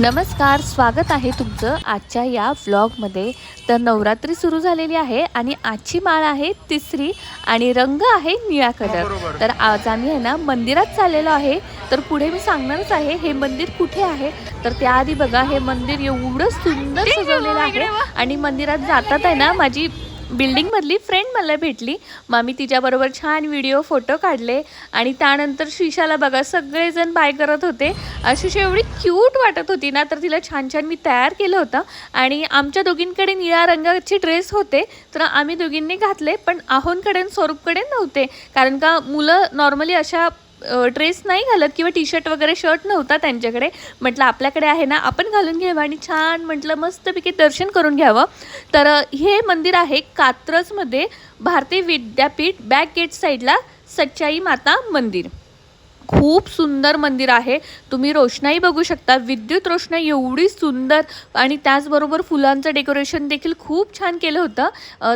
नमस्कार स्वागत आहे तुमचं आजच्या या व्लॉगमध्ये तर नवरात्री सुरू झालेली आहे आणि आजची माळ आहे तिसरी आणि रंग आहे निळा कलर. तर आज आम्ही आहे ना मंदिरात चाललेलो आहे. तर पुढे मी सांगणारच आहे हे मंदिर कुठे आहे? तर त्याआधी बघा हे मंदिर एवढं सुंदर सजवलेलं आहे आणि मंदिरात जातात आहे ना माझी बिल्डिंगमधली फ्रेंड मला भेटली. मग मी तिच्याबरोबर छान व्हिडिओ फोटो काढले. आणि त्यानंतर शिशाला बघा सगळेजण बाय करत होते. शिशा एवढी क्यूट वाटत होती ना तर तिला छान छान मी तयार केलं होतं. आणि आमच्या दोघींकडे निळ्या रंगाचे ड्रेस होते तर आम्ही दोघींनी घातले पण आहोंकडे स्वरूपकडे नव्हते. कारण का मुलं नॉर्मली अशा ड्रेस नाही घालत किंवा टी शर्ट वगैरे शर्ट नव्हता त्यांच्याकडे. म्हटलं आपल्याकडे आहे ना आपण घालून घ्यावं आणि छान म्हटलं मस्तपैकी दर्शन करून घ्यावं. तर हे मंदिर आहे कात्रजमध्ये भारतीय विद्यापीठ बॅक गेट साईडला सच्चाई माता मंदिर. खूप सुंदर मंदिर आहे. तुम्ही रोषणाई बघू शकता. विद्युत रोषणाई एवढी सुंदर आणि त्याचबरोबर फुलांचं डेकोरेशन देखील खूप छान केलं होतं.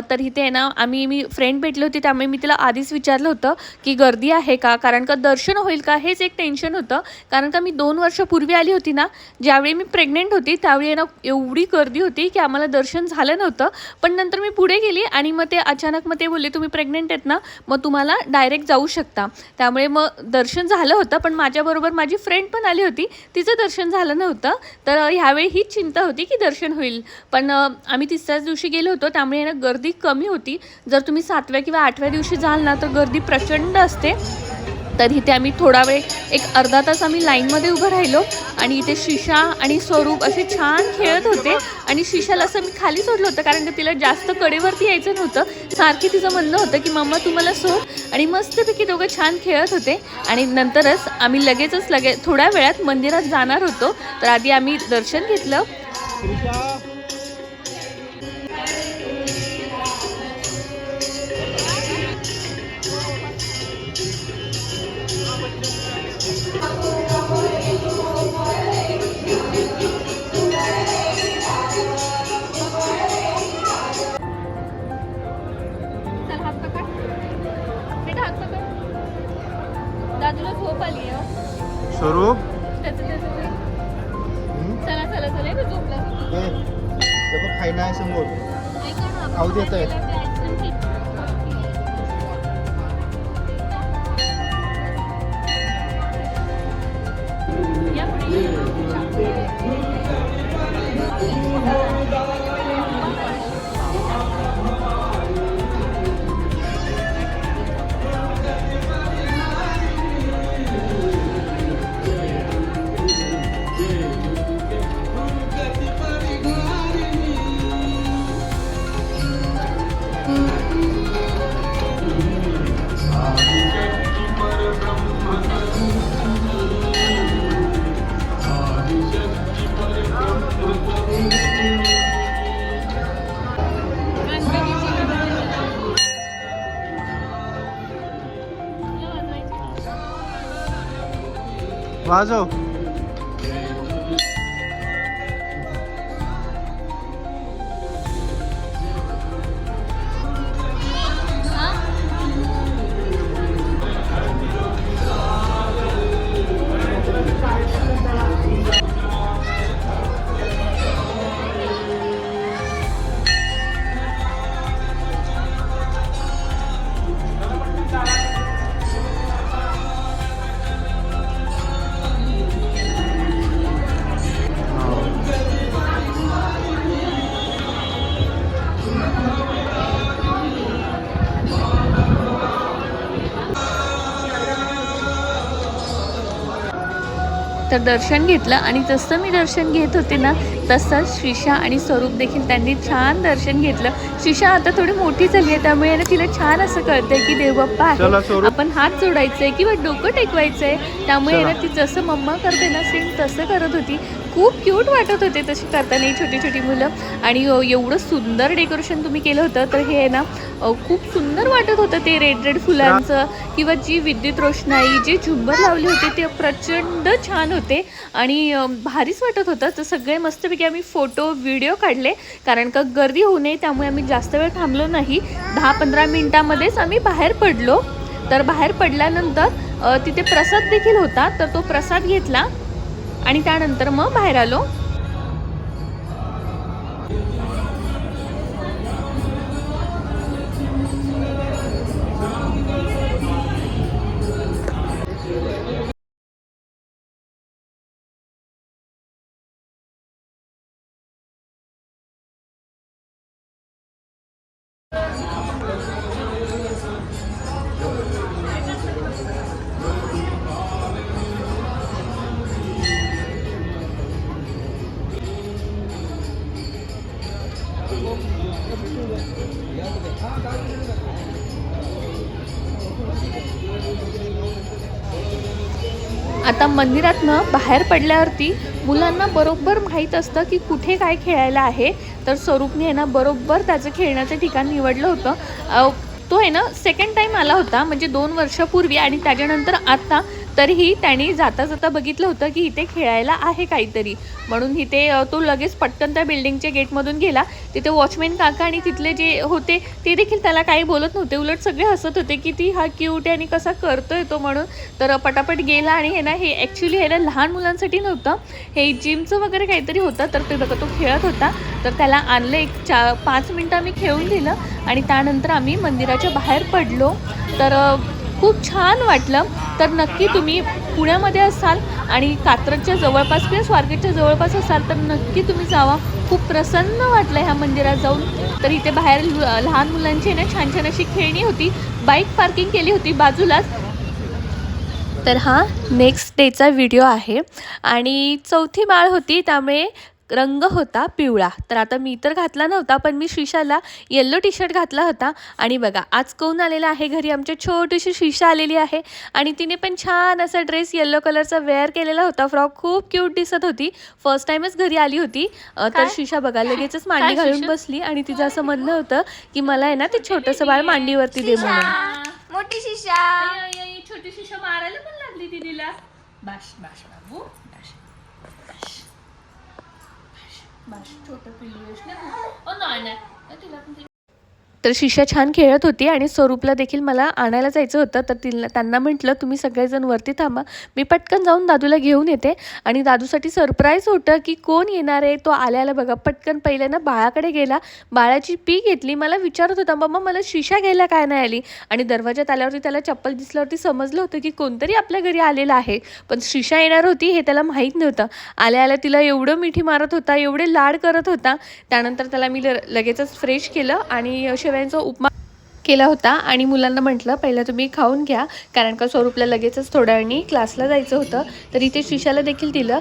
तर इथे आहे ना आम्ही मी फ्रेंड भेटली होती त्यामुळे मी तिला आधीच विचारलं होतं की गर्दी आहे का? कारण का दर्शन होईल का? हेच एक टेन्शन होतं. कारण का मी दोन वर्षापूर्वी आली होती ना ज्यावेळी मी प्रेग्नेंट होती त्यावेळी आहे ना एवढी गर्दी होती की आम्हाला दर्शन झालं नव्हतं. पण नंतर मी पुढे गेली आणि मग ते अचानक मग ते बोलले तुम्ही प्रेग्नेंट आहेत ना मग तुम्हाला डायरेक्ट जाऊ शकता. त्यामुळे मग दर्शन झालं झालं होतं पण माझ्याबरोबर माझी फ्रेंड पण आली होती. तिचं दर्शन झालं नव्हतं. तर ह्यावेळी हीच चिंता होती की दर्शन होईल. पण आम्ही तिसऱ्याच दिवशी गेलो होतो. त्यामुळे ना गर्दी कमी होती. जर तुम्ही सातव्या किंवा आठव्या दिवशी जाल ना तर गर्दी प्रचंड असते. तर इथे आम्ही थोडा वेळ एक अर्धा तास आम्ही लाईनमध्ये उभं राहिलो आणि इथे शिशा आणि स्वरूप असे छान खेळत होते. आणि शिशाला असं मी खाली सोडलं होतं कारण का तिला जास्त कडेवरती यायचं नव्हतं. सारखी तिचं म्हणणं होतं की मम्मा तू मला सोड. आणि मस्तपैकी दोघं छान खेळत होते. आणि नंतरच आम्ही लगेचच लगे थोड्या वेळात मंदिरात जाणार होतो. तर आधी आम्ही दर्शन घेतलं. दादूला झोप आली आहे. स्वरूप? त्याचं त्याचं ते. चला चला चला झोपला. खायला आहे समोर ऐका ना, आपण खाऊ काय देतोय. केलं ते वाजव. तर दर्शन घेतलं आणि जसं मी दर्शन घेत होते ना तसंच शिशा आणि स्वरूप देखील त्यांनी छान दर्शन घेतलं. शिशा आता थोडी मोठी झाली आहे त्यामुळे ना तिला छान असं कळतंय की देवबाप्पा आहे. आपण हात जोडायचंय किंवा डोकं टेकवायचंय त्यामुळे चला. ना ती जसं मम्मा करते ना सेम तसं करत होती. खूप क्यूट वाटत होते तशी करताना ही छोटी छोटी मुलं. आणि एवढं सुंदर डेकोरेशन तुम्ही केलं होतं तर हे आहे ना खूप सुंदर वाटत होतं ते रेड रेड फुलांचं. किंवा जी विद्युत रोषणाई जे झुंबर लावले होते ते प्रचंड छान होते. आणि भारीच वाटत होतं. तर सगळे मस्तपैकी आम्ही फोटो व्हिडिओ काढले. कारण का गर्दी होऊ नये त्यामुळे आम्ही जास्त वेळ थांबलो नाही. दहा पंधरा मिनिटामध्येच आम्ही बाहेर पडलो. तर बाहेर पडल्यानंतर तिथे प्रसाद देखील होता. तर तो प्रसाद घेतला आणि त्यानंतर मग बाहेर आलो. आता मंदिरातनं बाहेर पडल्यावरती मुलांना बरोबर माहीत असतं की कुठे काय खेळायला आहे. तर स्वरूपने आहे ना बरोबर त्याचं खेळण्याचं ठिकाण निवडलं होतं. तो आहे ना सेकंड टाईम आला होता म्हणजे दोन वर्षापूर्वी आणि त्याच्यानंतर आता तरीही त्याने जाता जाता बघितलं होतं की इथे खेळायला आहे काहीतरी. म्हणून इथे तो लगेच पटकन त्या बिल्डिंगच्या गेटमधून गेला. तिथे वॉचमॅन काका आणि तिथले जे होते ते देखील त्याला काही बोलत नव्हते. उलट सगळे हसत होते की ती हा क्यूट आणि कसा करतोय तो म्हणून. तर पटापट गेला आणि हे ना हे ॲक्च्युली हे ना लहान मुलांसाठी नव्हतं. हे जिमचं वगैरे काहीतरी होतं तर ते बघा तो खेळत होता. तर त्याला आणलं एक चा पाच मिनटं आम्ही खेळून दिलं आणि त्यानंतर आम्ही मंदिराच्या बाहेर पडलो. तर खूप छान वाटलं. तर नक्की तुम्ही पुण्यामध्ये असाल आणि कात्रजच्या जवळपास किंवा स्वारगेटच्या जवळपास असाल तर नक्की तुम्ही जावा. खूप प्रसन्न वाटलं ह्या मंदिरात जाऊन. तर इथे बाहेर लु- लहान मुलांची ना छान छान अशी खेळणी होती. बाईक पार्किंग केली होती बाजूलाच. तर हा नेक्स्ट डेचा व्हिडिओ आहे. आणि चौथी माळ होती त्यामुळे रंग होता पिवळा. तर आता मी तर घातला नव्हता पण मी श्रीशाला येल्लो टी शर्ट घातला होता. आणि बघा आज कोण आलेला आहे घरी? आमच्या छोटीशी श्रीशा आलेली आहे. आणि तिने पण छान असा ड्रेस येल्लो कलरचा वेअर केलेला होता. फ्रॉक खूप क्यूट दिसत होती. फर्स्ट टाइमच घरी आली होती. तर? श्रीशा बघा लगेचच मांडी घालून? बसली. आणि तिचं असं म्हणणं होतं की मला आहे ना ते छोटंसं बाळ मांडीवरती दे म्हणून. मोठी शिशा. छोटी शिशा मारायला पण लागली दिदीला बाश बाश बाबू. छोटं पिल्लू ओ नाही नाही तिला तर शिशा छान खेळत होती आणि स्वरूपला देखील मला आणायला जायचं होतं. तर तिला त्यांना म्हटलं तुम्ही सगळेजण वरती थांबा. मी पटकन जाऊन दादूला घेऊन येते. आणि दादूसाठी सरप्राईज होतं की कोण येणार आहे? तो आल्याला बघा पटकन पहिले ना बाळाकडे गेला. बाळाची पी घेतली. मला विचारत होता मम्मा मला शिशा घ्यायला काय नाही आली? आणि दरवाजात आल्यावरती त्याला चप्पल दिसल्यावरती समजलं होतं की कोणतरी आपल्या घरी आलेलं आहे. पण शिशा येणार होती हे त्याला माहीत नव्हतं. आल्या आल्या तिला एवढं मिठी मारत होता एवढे लाड करत होता. त्यानंतर त्याला मी ल- लगेचच फ्रेश केलं आणि असे સેવેન્સો ઉપમા केला होता आणि मुलांना म्हटलं पहिलं तुम्ही खाऊन घ्या. कारण का स्वरूपला लगेचच थोड्या वेळाने क्लासला जायचं होतं. तर इथे शिशाला देखील दिलं.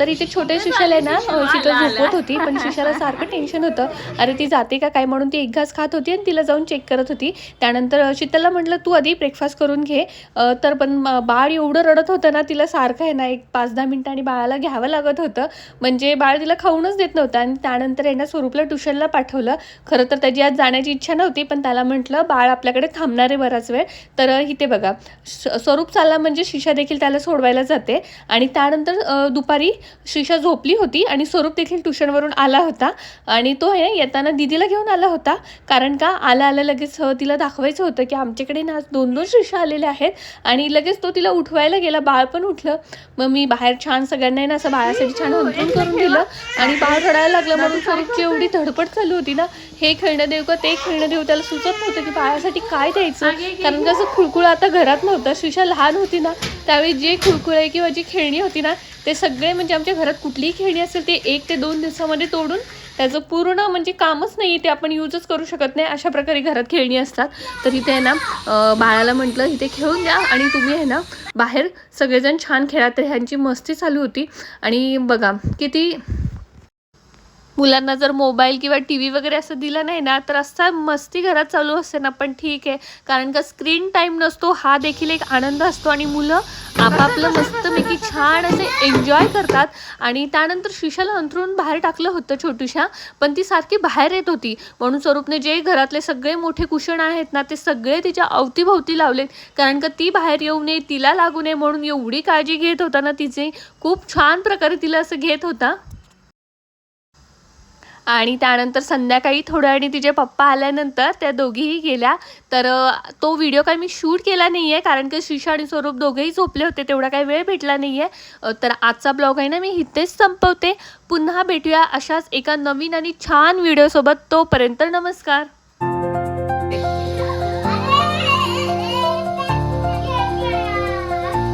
तर इथे छोटे शिशाला आहे ना अं, शीतल झोपत होती पण शिशाला सारखं टेन्शन होतं. अरे ती जाते का काय? म्हणून ती एक घास खात होती आणि तिला जाऊन चेक करत होती. त्यानंतर शीतलला म्हटलं तू आधी ब्रेकफास्ट करून घे. तर पण बाळ एवढं रडत होतं ना तिला सारखं आहे ना एक पाच दहा मिनिटांनी बाळाला घ्यावं लागत होतं. म्हणजे बाळ तिला खाऊनच देत नव्हतं. आणि त्यानंतर आहे ना स्वरूपला ट्युशनला पाठवलं. खरं तर त्याची आज जाण्याची इच्छा नव्हती पण त्याला म्हटलं बाळ आपल्याकडे थांबणार आहे बराच वेळ. तर इथे बघा स्वरूप चालला म्हणजे शिशा देखील त्याला सोडवायला जाते. आणि त्यानंतर दुपारी शिशा झोपली होती आणि स्वरूप देखील ट्युशनवरून आला होता. आणि तो आहे येताना दिदीला घेऊन आला होता. कारण का आला आला लगेच तिला दाखवायचं होतं की आमच्याकडे ना दोन दोन शिशा आलेल्या आहेत. आणि लगेच तो तिला उठवायला गेला. बाळ पण उठलं. मग मी बाहेर छान सगळ्यांना ना असं बाळासाठी छान अंतरून करून दिलं. आणि बाळ रडायला लागलं. म्हणून स्वरूपची एवढी धडपड चालू होती ना. हे खेळणं देऊ का ते खेळणं देऊ त्याला सुचत नव्हतं की बाळासाठी काय द्यायचं? कारण कसं खुळखुळ आता घरात नव्हतं. शिशा लहान होती ना त्यावेळी जे खुळखुळे किंवा जी खेळणी होती ना ते सगळे म्हणजे आमच्या घरात कुठलीही खेळणी असेल ते एक ते दोन दिवसामध्ये तोडून त्याचं पूर्ण म्हणजे कामच नाही ते आपण यूजच करू शकत नाही अशा प्रकारे घरात खेळणी असतात. तर इथे आहे ना बाळाला म्हटलं इथे खेळून द्या आणि तुम्ही आहे ना बाहेर सगळेजण छान खेळा तर ह्यांची मस्ती चालू होती. आणि बघा किती मुलांना जर मोबाईल किंवा टी व्ही वगैरे असं दिलं नाही ना तर असा मस्ती घरात चालू असते ना. पण ठीक आहे. कारण का स्क्रीन टाईम नसतो हा देखील एक आनंद असतो आणि मुलं आपापलं मस्तपैकी छान असे एन्जॉय करतात. आणि त्यानंतर शिशाला अंथरून बाहेर टाकलं होतं छोटूशा पण ती सारखी बाहेर येत होती. म्हणून स्वरूपने जे घरातले सगळे मोठे कुशन आहेत ना ते सगळे तिच्या अवतीभोवती लावलेत. कारण का ती बाहेर येऊ नये तिला लागू नये म्हणून एवढी काळजी घेत होता ना तिचे खूप छान प्रकारे तिला असं घेत होता. आणि त्यानंतर संध्याकाळी थोड्या आणि तिचे पप्पा आल्यानंतर त्या दोघीही गेल्या. तर तो व्हिडिओ काही मी शूट केला नाही आहे कारण की शिशा आणि स्वरूप दोघेही झोपले होते तेवढा काही वेळ भेटला नाही आहे तर आजचा ब्लॉग आहे ना मी इथेच संपवते. पुन्हा भेटूया अशाच एका नवीन आणि छान व्हिडिओसोबत तोपर्यंत नमस्कार.